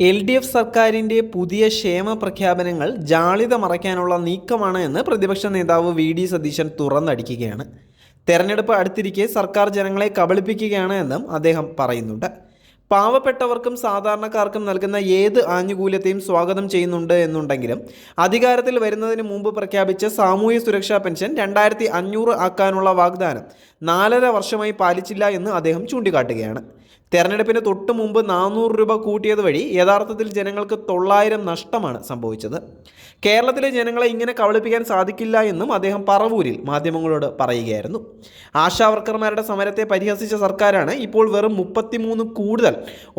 L D F സർക്കാരിന്റെ പുതിയ ക്ഷേമ പ്രഖ്യാപനങ്ങൾ ജാളിത മറയ്ക്കാനുള്ള നീക്കമാണ് എന്ന് പ്രതിപക്ഷ നേതാവ് വി ഡി സതീശൻ തുറന്നടിക്കുകയാണ്. തെരഞ്ഞെടുപ്പ് അടുത്തിരിക്കെ സർക്കാർ ജനങ്ങളെ കബളിപ്പിക്കുകയാണ് എന്നും അദ്ദേഹം പറയുന്നുണ്ട്. പാവപ്പെട്ടവർക്കും സാധാരണക്കാർക്കും നൽകുന്ന ഏത് ആനുകൂല്യത്തെയും സ്വാഗതം ചെയ്യുന്നുണ്ട് എന്നുണ്ടെങ്കിലും അധികാരത്തിൽ വരുന്നതിന് മുമ്പ് പ്രഖ്യാപിച്ച സാമൂഹ്യ സുരക്ഷാ പെൻഷൻ രണ്ടായിരത്തി അഞ്ഞൂറ് ആക്കാനുള്ള വാഗ്ദാനം നാലര വർഷമായി പാലിച്ചില്ല എന്ന് അദ്ദേഹം ചൂണ്ടിക്കാട്ടുകയാണ്. തെരഞ്ഞെടുപ്പിന് തൊട്ട് മുമ്പ് നാനൂറ് രൂപ കൂട്ടിയത് വഴി യഥാർത്ഥത്തിൽ ജനങ്ങൾക്ക് തൊള്ളായിരം നഷ്ടമാണ് സംഭവിച്ചത്. കേരളത്തിലെ ജനങ്ങളെ ഇങ്ങനെ കബളിപ്പിക്കാൻ സാധിക്കില്ല എന്നും അദ്ദേഹം പറവൂരിൽ മാധ്യമങ്ങളോട് പറയുകയായിരുന്നു. ആശാവർക്കർമാരുടെ സമരത്തെ പരിഹസിച്ച സർക്കാരാണ് ഇപ്പോൾ വെറും മുപ്പത്തിമൂന്ന് കൂടുതൽ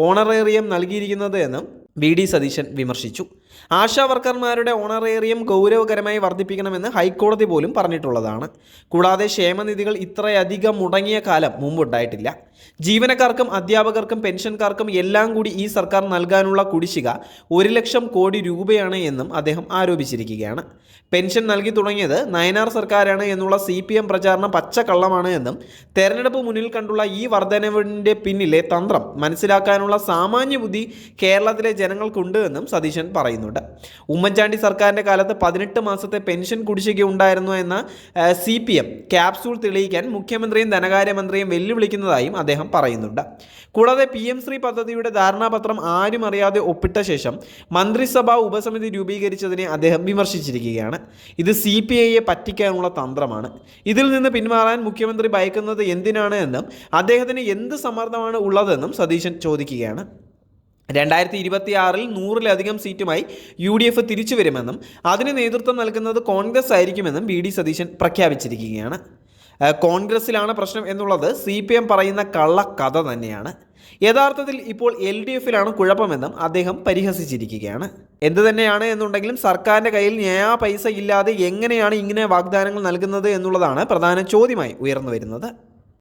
ഓണറേറിയം നൽകിയിരിക്കുന്നത് എന്നും വി ഡി സതീശൻ വിമർശിച്ചു. ആശാ വർക്കർമാരുടെ ഓണറേറിയം ഗൗരവകരമായി വർദ്ധിപ്പിക്കണമെന്ന് ഹൈക്കോടതി പോലും പറഞ്ഞിട്ടുള്ളതാണ്. കൂടാതെ ക്ഷേമനിധികൾ ഇത്രയധികം മുടങ്ങിയ കാലം മുമ്പുണ്ടായിട്ടില്ല. ജീവനക്കാർക്കും അധ്യാപകർക്കും പെൻഷൻകാർക്കും എല്ലാം കൂടി ഈ സർക്കാർ നൽകാനുള്ള കുടിശ്ശിക ഒരു ലക്ഷം കോടി രൂപയാണ് എന്നും അദ്ദേഹം ആരോപിച്ചിരിക്കുകയാണ്. പെൻഷൻ നൽകി തുടങ്ങിയത് നയനാർ സർക്കാരാണ് എന്നുള്ള സി പി എം പ്രചാരണം പച്ചക്കള്ളമാണ് എന്നും തെരഞ്ഞെടുപ്പ് മുന്നിൽ കണ്ടുള്ള ഈ വർധനവിന്റെ പിന്നിലെ തന്ത്രം മനസ്സിലാക്കാനുള്ള സാമാന്യ ബുദ്ധി കേരളത്തിലെ ജനങ്ങൾക്കുണ്ട് എന്നും സതീശൻ പറയുന്നുണ്ട്. ഉമ്മൻചാണ്ടി സർക്കാരിന്റെ കാലത്ത് പതിനെട്ട് മാസത്തെ പെൻഷൻ കുടിശ്ശിക ഉണ്ടായിരുന്നു എന്ന സി പി എം ക്യാപ്സൂൾ തെളിയിക്കാൻ മുഖ്യമന്ത്രിയും ധനകാര്യമന്ത്രിയും വെല്ലുവിളിക്കുന്നതായും അദ്ദേഹം പറയുന്നുണ്ട്. കൂടാതെ പി എം ശ്രീ പദ്ധതിയുടെ ധാരണാപത്രം ആരും അറിയാതെ ഒപ്പിട്ട ശേഷം മന്ത്രിസഭാ ഉപസമിതി രൂപീകരിച്ചതിനെ അദ്ദേഹം വിമർശിച്ചിരിക്കുകയാണ്. ഇത് സി പി ഐയെ പറ്റിക്കാനുള്ള തന്ത്രമാണ്. ഇതിൽ നിന്ന് പിന്മാറാൻ മുഖ്യമന്ത്രി ഭയക്കുന്നത് എന്തിനാണ് എന്നും അദ്ദേഹത്തിന് എന്ത് സമ്മർദ്ദമാണ് ഉള്ളതെന്നും സതീശൻ ചോദിക്കുകയാണ്. രണ്ടായിരത്തി ഇരുപത്തി ആറിൽ നൂറിലധികം സീറ്റുമായി യു ഡി എഫ് തിരിച്ചു വരുമെന്നും അതിന് നേതൃത്വം നൽകുന്നത് കോൺഗ്രസ് ആയിരിക്കുമെന്നും വി ഡി സതീശൻ പ്രഖ്യാപിച്ചിരിക്കുകയാണ്. കോൺഗ്രസിലാണ് പ്രശ്നം എന്നുള്ളത് സി പി എം പറയുന്ന കള്ളക്കഥ തന്നെയാണ്. യഥാർത്ഥത്തിൽ ഇപ്പോൾ എൽ ഡി എഫിലാണ് കുഴപ്പമെന്നും അദ്ദേഹം പരിഹസിച്ചിരിക്കുകയാണ്. എന്ത് തന്നെയാണ് എന്നുണ്ടെങ്കിലും സർക്കാരിന്റെ കയ്യിൽ ന്യായ പൈസ ഇല്ലാതെ എങ്ങനെയാണ് ഇങ്ങനെ വാഗ്ദാനങ്ങൾ നൽകുന്നത് എന്നുള്ളതാണ് പ്രധാന ചോദ്യമായി ഉയർന്നു വരുന്നത്.